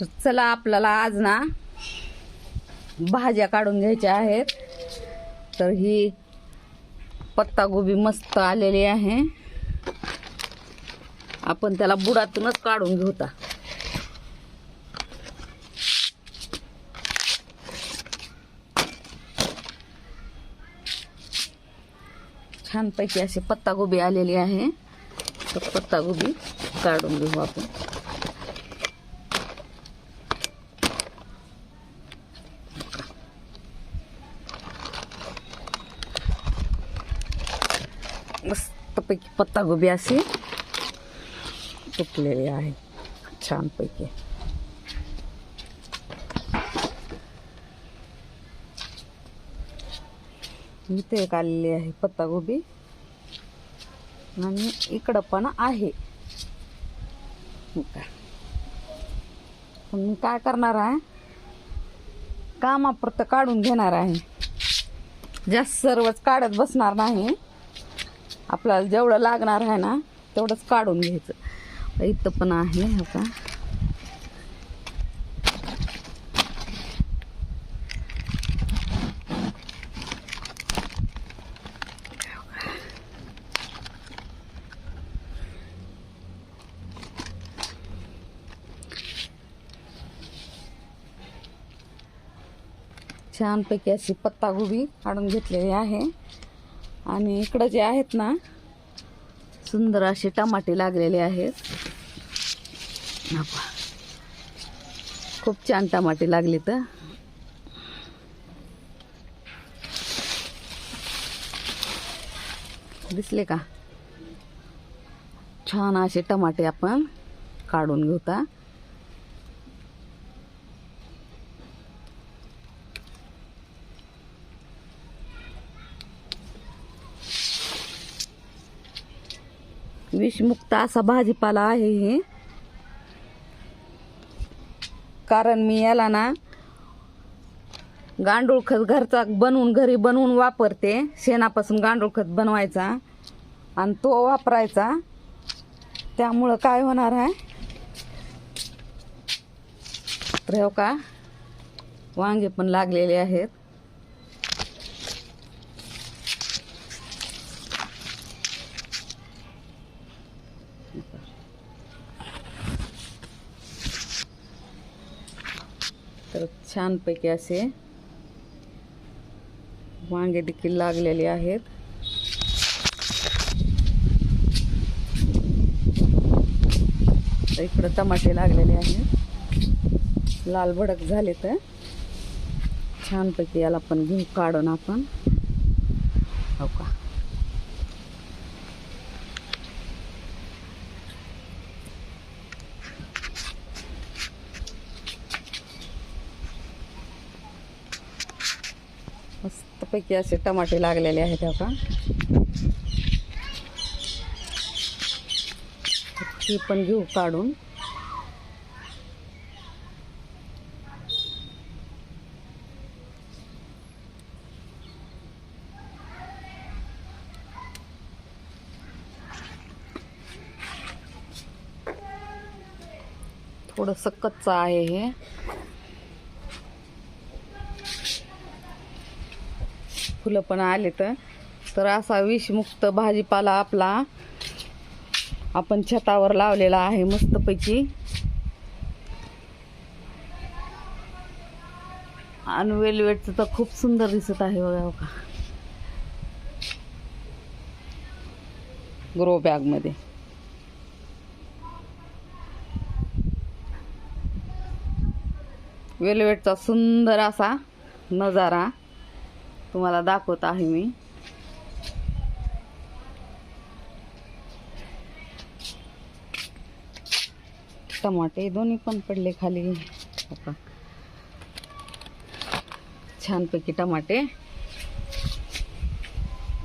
तर चला आपल्याला आज ना भाज्या काढून घ्यायच्या आहेत. तर ही पत्तागोबी मस्त आलेली आहे. आपण त्याला बुडातूनच काढून घेऊ आता. छानपैकी अशी पत्तागोबी आलेली आहे. तर पत्तागोबी काढून घेऊ आपण. मस्तपैकी पत्तागोबी अशी तुटलेली आहे. छानपैकी. इथे एक आलेली आहे पत्तागोबी आणि इकडं पण आहे. का. पण मी काय करणार आहे? कामापुरतं काढून घेणार आहे. जास्त सर्वच काढत बसणार नाही. आपल्याला जेवढं लागणार आहे ना तेवढंच काढून घ्यायचं. इथं पण आहे आता छानपैकी अशी पत्तागोबी काढून घेतलेली आहे. आणि इकडं जे आहेत ना सुंदर असे टमाटे लागलेले आहेत. खूप छान टमाटे लागले तर दिसले का? छान असे टमाटे आपण काढून घेऊता विषमुक्त असा भाजीपाला आहे हे. कारण मी याला ना गांडूळ खत घरचा बनवून घरी बनवून वापरते. शेणापासून गांडूळ खत बनवायचा आणि तो वापरायचा. त्यामुळं काय होणार आहे? तर हो का वांगे पण लागलेले आहेत तर छानपैकी असे वांगे देखील लागलेले आहेत. इकडं टमाटे लागलेले आहेत. लाल भडक झाले तर छानपैकी याला पण घेऊ काढून आपण हो का? मस्तपैकी असे टमाटे लागलेले आहेत हो का ती पण घेऊ काढून. थोडस कच्चं आहे हे. फुलं पण आले तर असा विषमुक्त भाजीपाला आपला आपण छतावर लावलेला आहे मस्तपैकी. आणि वेलवेटचं तर खूप सुंदर दिसत आहे बघा बघा ग्रो बॅगमध्ये. वेलवेटचा सुंदर असा नजारा. तुम्हाला दाखवत आहे मी. टमाटे दोन्ही पण पडले खाली. छानपैकी टमाटे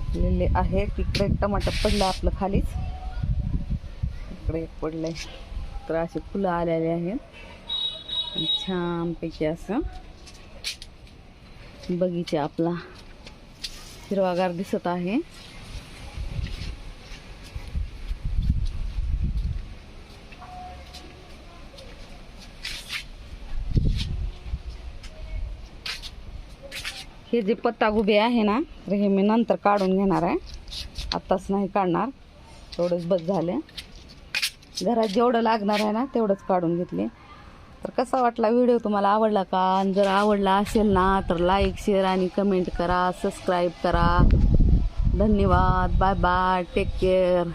पडलेले आहेत. इकडे टमाटर पडलं आपलं खालीच. इकडे पडलंय. तर असे फुलं आलेले आहेत. छानपैकी असं बगीचा आपला हिरवागार दिसत आहे. हे जे पत्ता गुबे आहे ना तर हे मी नंतर काढून घेणार आहे. आत्ताच नाही काढणार तेवढंच बस झालं. घरात जेवढं लागणार आहे ना तेवढंच काढून घेतले. तर कसा वाटला व्हिडिओ? तुम्हाला आवडला का? आणि जर आवडला असेल ना तर लाईक शेअर आणि कमेंट करा सबस्क्राईब करा. धन्यवाद. Bye bye take care